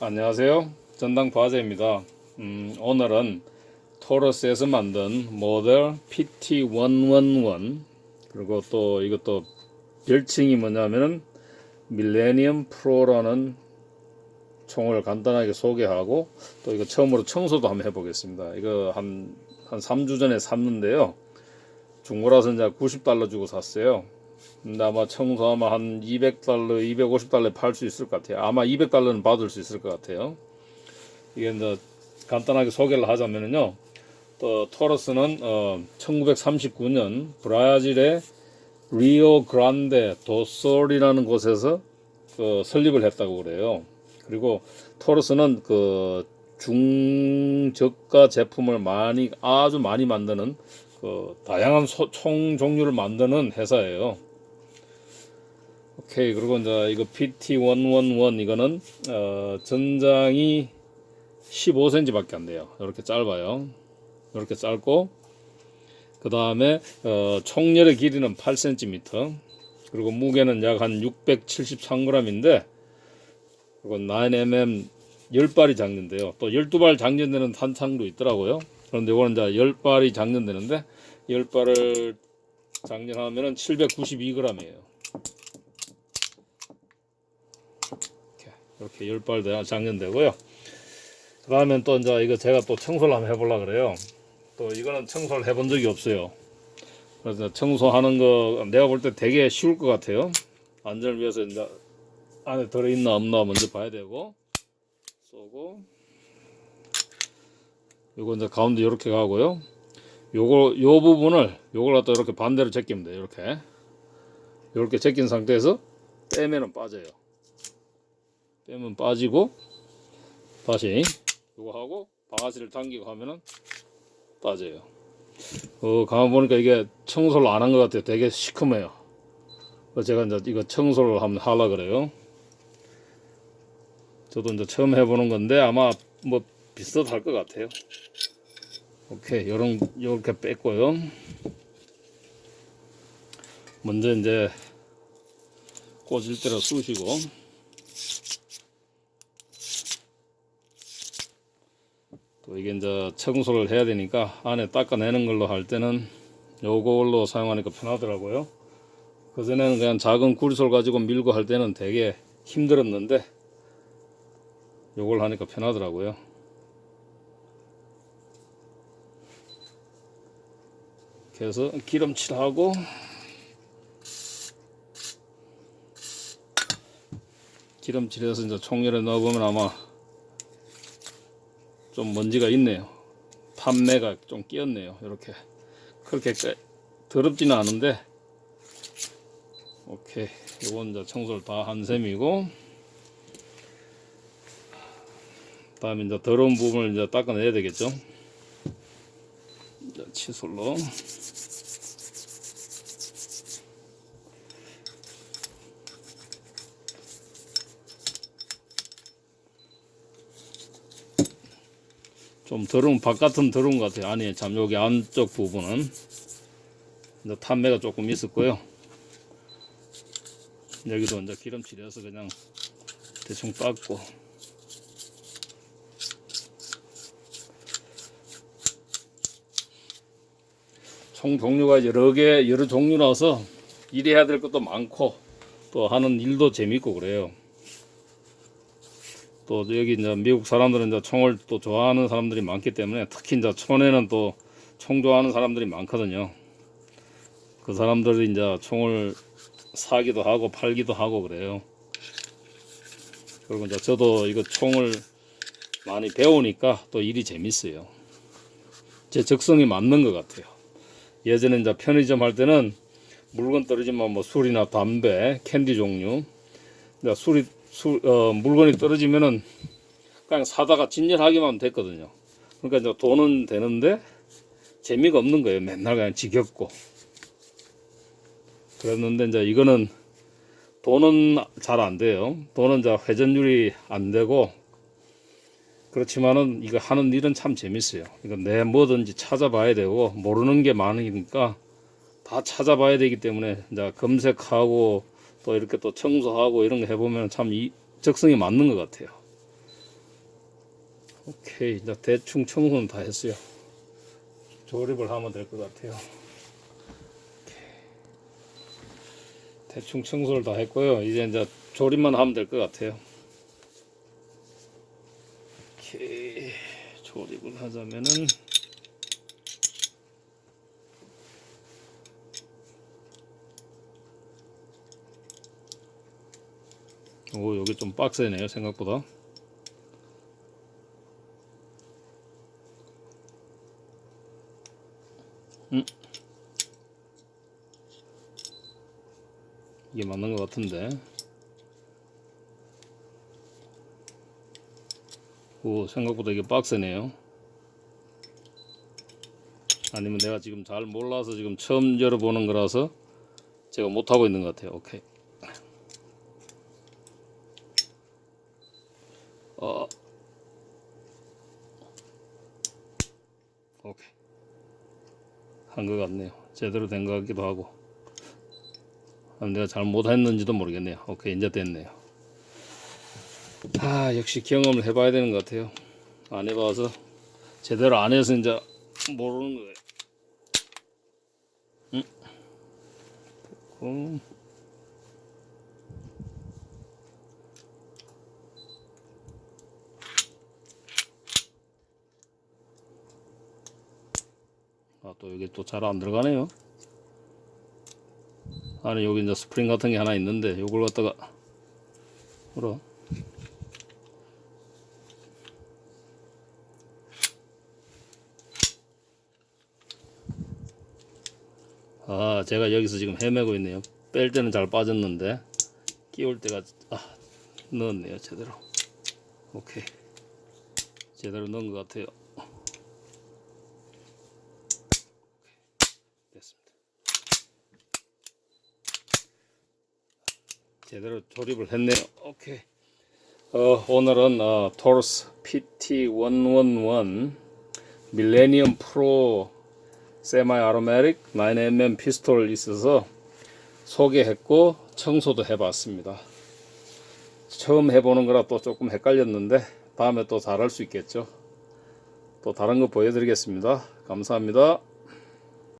안녕하세요. 전당 바제입니다. 음, 오늘은 토러스에서 만든 모델 PT111 그리고 또 이것도 별칭이 뭐냐면은 밀레니엄 프로라는 총을 간단하게 소개하고 또 이거 처음으로 청소도 한번 해보겠습니다. 이거 한, 한 3주 전에 샀는데요. 중고라서 이제 90달러 주고 샀어요. 아마 청소하면 한 200달러, 250달러에 팔 수 있을 것 같아요. 아마 200달러는 받을 수 있을 것 같아요. 이게 이제 간단하게 소개를 하자면요. 또 토러스는 어, 1939년 브라질의 리오 그란데 도솔이라는 곳에서 그 설립을 했다고 그래요. 그리고 토러스는 그 중저가 제품을 많이 아주 많이 만드는 그 다양한 소- 총 종류를 만드는 회사예요. 오케이 그리고 이제 이거 PT111 이거는 어, 전장이 15cm밖에 안 돼요. 이렇게 짧아요. 이렇게 짧고 그 다음에 어, 총열의 길이는 8cm 그리고 무게는 약 한 673g인데 그리고 9mm 10발이 장전돼요. 또 12발 장전되는 탄창도 있더라고요. 그런데 이거는 이제 10발이 장전되는데 10발을 장전하면 은 792g이에요. 이렇게, 이렇게 10발 장전되고요. 그 다음엔 또 이제 이거 제가 또 청소를 한번 해보려 그래요. 또 이거는 청소를 해본 적이 없어요. 그래서 청소하는 거 내가 볼 때 되게 쉬울 것 같아요. 안전을 위해서 이제 안에 들어있나 없나 먼저 봐야 되고 쏘고 요거 이제 가운데 이렇게 가고요. 요거 요 부분을 요걸 갖다 이렇게 반대로 돼요. 이렇게 이렇게 제낀 상태에서 빼면은 빠져요. 빼면 빠지고 다시 요거 하고 방아쇠를 당기고 하면은 빠져요. 어, 가만 보니까 이게 청소를 안 한 것 같아요. 되게 시커매요. 그래서 제가 이제 이거 청소를 한번 하려 그래요. 저도 이제 처음 해보는 건데 아마 뭐 비슷할 것 같아요. 오케이, 요런 요렇게 뺐고요. 먼저 이제 꽂을 대로 쑤시고 이게 이제 청소를 해야 되니까 안에 닦아내는 걸로 할 때는 요걸로 사용하니까 편하더라고요. 그전에는 그냥 작은 구리솔 가지고 밀고 할 때는 되게 힘들었는데 요걸 하니까 편하더라고요. 그래서 기름칠하고 기름칠해서 이제 총열에 넣어보면 아마 좀 먼지가 있네요. 판매가 좀 끼었네요. 이렇게 그렇게 깨- 더럽지는 않은데 오케이 이건 이제 청소를 다 한 셈이고 다음에 이제 더러운 부분을 이제 닦아내야 되겠죠. 이제 칫솔로 좀 더러운 바깥은 더러운 것 같아요. 아니 참 여기 안쪽 부분은 이제 탄매가 조금 있었고요. 여기도 이제 기름칠해서 그냥 대충 닦고 총 종류가 여러 개 여러 종류라서 일해야 될 것도 많고 또 하는 일도 재밌고 그래요. 또 여기 이제 미국 사람들은 이제 총을 또 좋아하는 사람들이 많기 때문에 특히 이제 촌에는 또 총 좋아하는 사람들이 많거든요. 그 사람들이 이제 총을 사기도 하고 팔기도 하고 그래요. 그리고 이제 저도 이거 총을 많이 배우니까 또 일이 재밌어요. 제 적성이 맞는 것 같아요. 예전에 이제 편의점 할 때는 물건 떨어지면 뭐 술이나 담배, 캔디 종류, 술이 술, 어, 물건이 떨어지면은 그냥 사다가 진열하기만 됐거든요. 그러니까 이제 돈은 되는데 재미가 없는 거예요. 맨날 그냥 지겹고. 그랬는데 이제 이거는 돈은 잘 안 돼요. 돈은 이제 회전율이 안 되고 그렇지만은 이거 하는 일은 참 재밌어요. 이거 내 뭐든지 찾아봐야 되고 모르는 게 많으니까 다 찾아봐야 되기 때문에 이제 검색하고 또 이렇게 또 청소하고 이런 거 해보면 참 이 적성이 맞는 것 같아요. 오케이. 이제 대충 청소는 다 했어요. 조립을 하면 될 것 같아요. 대충 청소를 다 했고요. 이제 이제 조립만 하면 될 것 같아요. 오케이. 조립을 하자면은 오 여기 좀 빡세네요 생각보다. 음. 이게 맞는 것 같은데. 오 생각보다 이게 빡세네요. 아니면 내가 지금 잘 몰라서 지금 처음 열어보는 거라서 제가 못하고 있는 것 같아요. 오케이 어. 오케이. 한 것 같네요. 제대로 된 것 같기도 하고. 아, 내가 잘 못했는지도 모르겠네요. 오케이, 이제 됐네요. 아, 역시 경험을 해봐야 되는 것 같아요. 안 해봐서 제대로 안 해서 이제 모르는 거예요. 응? 음. 여기 또잘 안 들어가네요. 안에 여기 이제 스프링 같은 게 하나 있는데 요걸 갖다가 뭐라? 아, 제가 여기서 지금 헤매고 있네요. 뺄 때는 잘 빠졌는데 끼울 때가 아, 넣었네요, 제대로. 오케이. 제대로 넣은 것 같아요. 됐습니다. 제대로 조립을 했네요. 오케이. 어, 오늘은 어, 토르스 PT111 밀레니엄 프로 세마이 아로메릭 9mm 피스톨 있어서 소개했고 청소도 해봤습니다. 처음 해보는 거라 또 조금 헷갈렸는데 다음에 또 잘할 수 있겠죠. 또 다른 거 보여드리겠습니다. 감사합니다.